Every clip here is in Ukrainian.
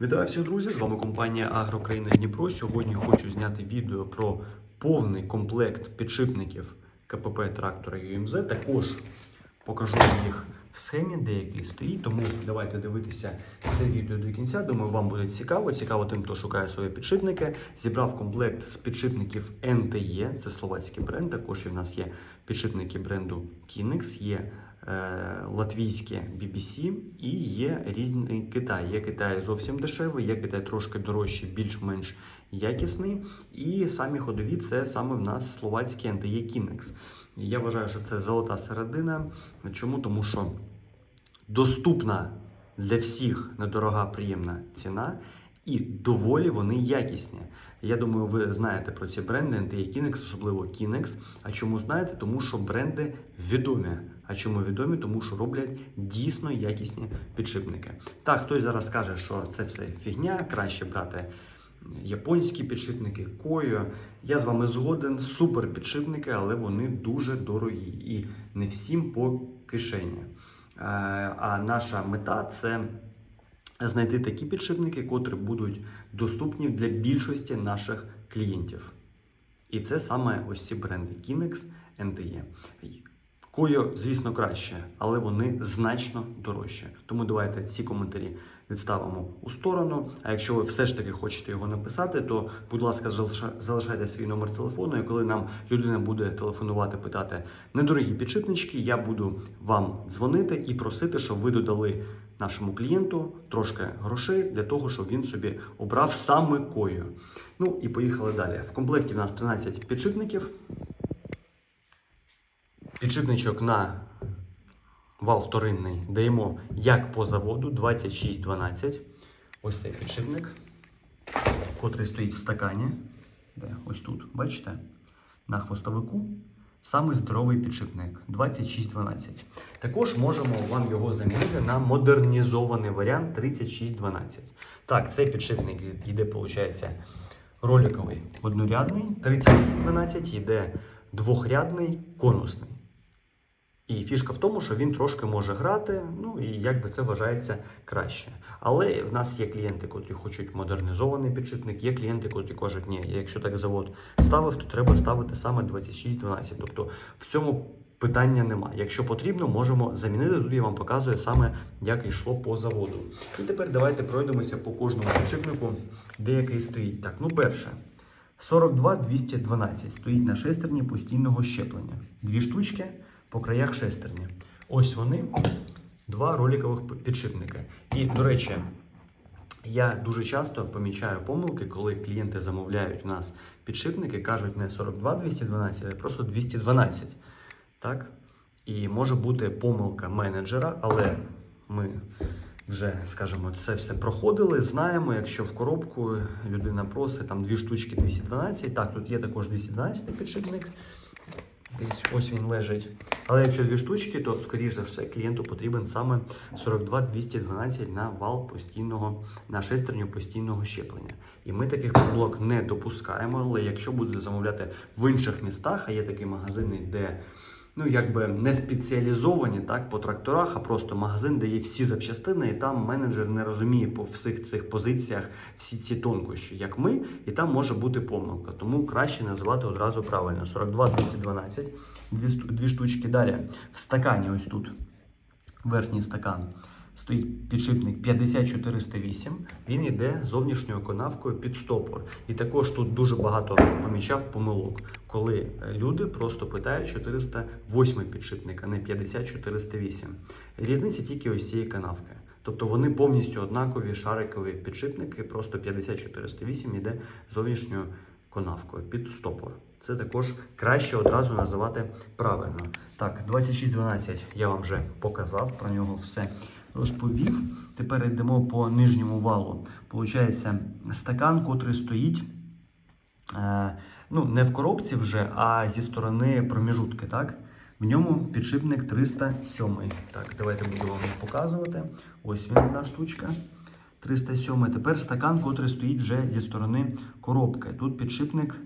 Вітаю всіх, друзі! З вами компанія Агрокраїна Дніпро. Сьогодні хочу зняти відео про повний комплект підшипників КПП трактора ЮМЗ. Також покажу їх в схемі, де який стоїть. Тому давайте дивитися це відео до кінця. Думаю, вам буде цікаво. Цікаво тим, хто шукає свої підшипники. Зібрав комплект з підшипників NTE, це словацький бренд. Також і в нас є підшипники бренду Kinex, є латвійське BBC і є різний Китай. Є Китай зовсім дешевий, є Китай трошки дорожчий, більш-менш якісний. І самі ходові це саме в нас словацький NTE Kinex. Я вважаю, що це золота середина. Чому? Тому що доступна для всіх недорога, приємна ціна. І доволі вони якісні. Я думаю, ви знаєте про ці бренди NTE Kinex, особливо Kinex. А чому знаєте? Тому що бренди відомі. А чому відомі? Тому що роблять дійсно якісні підшипники. Так, хтось зараз скаже, що це все фігня, краще брати японські підшипники, кою. Я з вами згоден, супер підшипники, але вони дуже дорогі і не всім по кишені. Е, А наша мета це знайти такі підшипники, котрі будуть доступні для більшості наших клієнтів. І це саме ось ці бренди Kinex, NTE. Кою, звісно, краще, але вони значно дорожчі. Тому давайте ці коментарі відставимо у сторону. А якщо ви все ж таки хочете його написати, то, будь ласка, залишайте свій номер телефону. І коли нам людина буде телефонувати, питати недорогі підшипнички, я буду вам дзвонити і просити, щоб ви додали нашому клієнту трошки грошей для того, щоб він собі обрав саме кою. Ну і поїхали далі. В комплекті в нас 13 підшипників. Підшипничок на вал вторинний даємо як по заводу 2612. Ось цей підшипник, котрий стоїть в стакані. Ось тут, бачите? На хвостовику. Саме здоровий підшипник 2612. Також можемо вам його замінити на модернізований варіант 3612. Так, цей підшипник йде, виходить, роликовий однорядний, 3612 йде двохрядний конусний. І фішка в тому, що він трошки може грати, ну і якби це вважається краще. Але в нас є клієнти, котрі хочуть модернізований підшипник, є клієнти, котрі кажуть, ні, якщо так завод ставив, то треба ставити саме 26-12. Тобто в цьому питання нема. Якщо потрібно, можемо замінити. Тут я вам показую саме, як йшло по заводу. І тепер давайте пройдемося по кожному підшипнику, де який стоїть. Так, ну перше. 42-212 стоїть на шестерні постійного щеплення. Дві штучки по краях шестерні. Ось вони, два роликових підшипники. І, до речі, я дуже часто помічаю помилки, коли клієнти замовляють в нас підшипники, кажуть не 42-212, а просто 212. Так? І може бути помилка менеджера, але ми вже, скажімо, це все проходили. Знаємо, якщо в коробку людина просить там дві штучки 212. Так, тут є також 212 підшипник. Десь ось він лежить. Але якщо дві штучки, то скоріш за все клієнту потрібен саме 42-212 на вал постійного, на шестерню постійного щеплення. І ми таких помилок не допускаємо. Але якщо будете замовляти в інших містах, а є такі магазини, де ну якби не спеціалізовані так по тракторах, а просто магазин, де є всі запчастини, і там менеджер не розуміє по всіх цих позиціях всі ці тонкощі, як ми, і там може бути помилка. Тому краще називати одразу правильно: 42 212, дві, дві штучки. Далі в стакані, ось тут верхній стакан. Стоїть підшипник 50408, він йде зовнішньою канавкою під стопор. І також тут дуже багато помічав помилок, коли е, люди просто питають 408 підшипник, а не 50408. Різниця тільки ось цієї канавки. Тобто вони повністю однакові шарикові підшипники, просто 50408 йде зовнішньою канавкою під стопор. Це також краще одразу називати правильно. Так, 2612 я вам вже показав, про нього все розповів. Тепер йдемо по нижньому валу. Получається стакан, котрий стоїть. Е, ну, не в коробці вже, а зі сторони проміжутки, так? В ньому підшипник 307. Так, давайте буду вам показувати. Ось він одна штучка. 307. Тепер стакан, котрий стоїть вже зі сторони коробки. Тут підшипник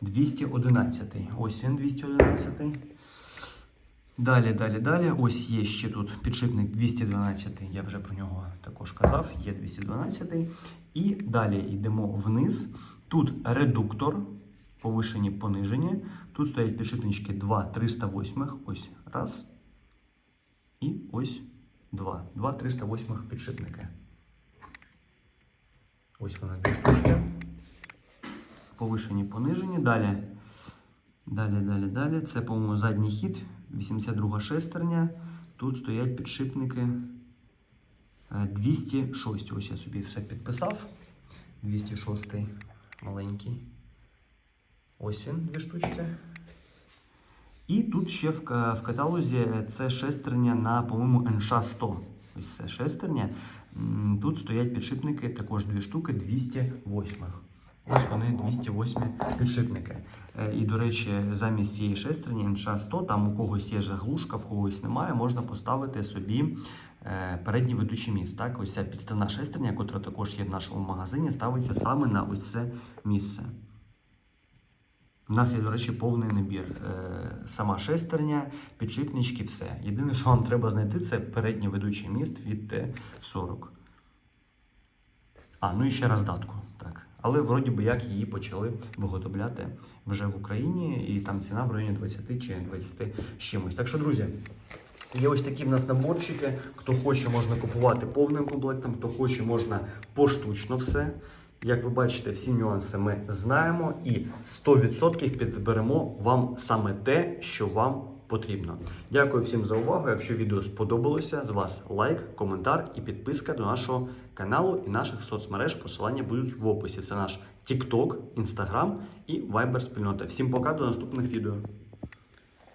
211. Ось він 211. Далі, далі, далі. Ось є ще тут підшипник 212, я вже про нього також казав, є 212. І далі йдемо вниз. Тут редуктор, повишені, понижені. Тут стоять підшипнички 2 308. Ось раз. І ось два. Два 308 підшипники. Ось вони дві штучки. Повишені, понижені. Далі. Далі, далі, далі. Це, по-моєму, задній хід, 82 шестерня. Тут стоять підшипники е, 206. Ось я собі все підписав. 206 маленький. Ось він, дві штучки. І тут ще в, в каталозі це шестерня на, по-моєму, NШ-100. Ось це шестерня. Тут стоять підшипники, також дві штуки 208. Ось вони 208 підшипники. Е, І, до речі, замість цієї шестерні NШ-100, там у когось є заглушка, в когось немає, можна поставити собі е, передній ведучий міст. Так? Ось ця підставна шестерня, яка також є в нашому магазині, ставиться саме на ось це місце. У нас є, до речі, повний набір. Е, Сама шестерня, підшипнички, все. Єдине, що вам треба знайти, це передній ведучий міст від Т-40. А, ну і ще роздатку. Але вроді би як її почали виготовляти вже в Україні, і там ціна в районі 20 чи 20 з чимось. Так що, друзі, є ось такі в нас наборчики. Хто хоче, можна купувати повним комплектом, хто хоче, можна поштучно все. Як ви бачите, всі нюанси ми знаємо і 100% підберемо вам саме те, що вам потрібно. Дякую всім за увагу. Якщо відео сподобалося, з вас лайк, коментар і підписка до нашого каналу і наших соцмереж. Посилання будуть в описі. Це наш TikTok, Instagram і Viber спільнота. Всім пока до наступних відео.